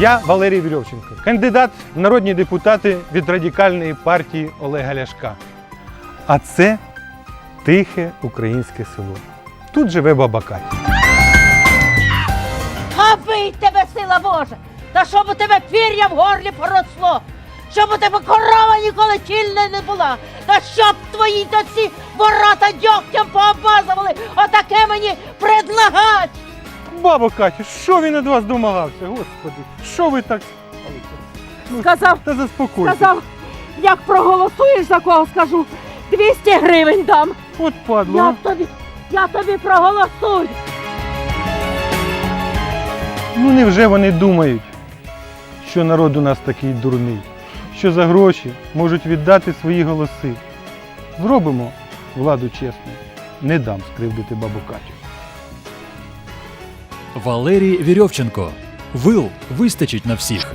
Я Валерій Вірьовченко, кандидат в народні депутати від радикальної партії Олега Ляшка. А це тихе українське село. Тут живе баба Катя. Аби тебе сила Божа! Та щоб у тебе пір'я в горлі поросло, щоб у тебе корова ніколи чільна не була, та щоб твої доці ворота дьогтям пообмазували, Баба Катя, що він від вас домагався? Господи, що ви так? Сказав, Та заспокойтесь. сказав, як проголосуєш за кого скажу, 200 гривень дам. От падло. Я а. тобі, я тобі проголосую. Ну невже вони думають, що народ у нас такий дурний, що за гроші можуть віддати свої голоси. Зробимо владу чесно. Не дам скривдити бабу Катю. Валерій Вірьовченко. Вил вистачить на всіх.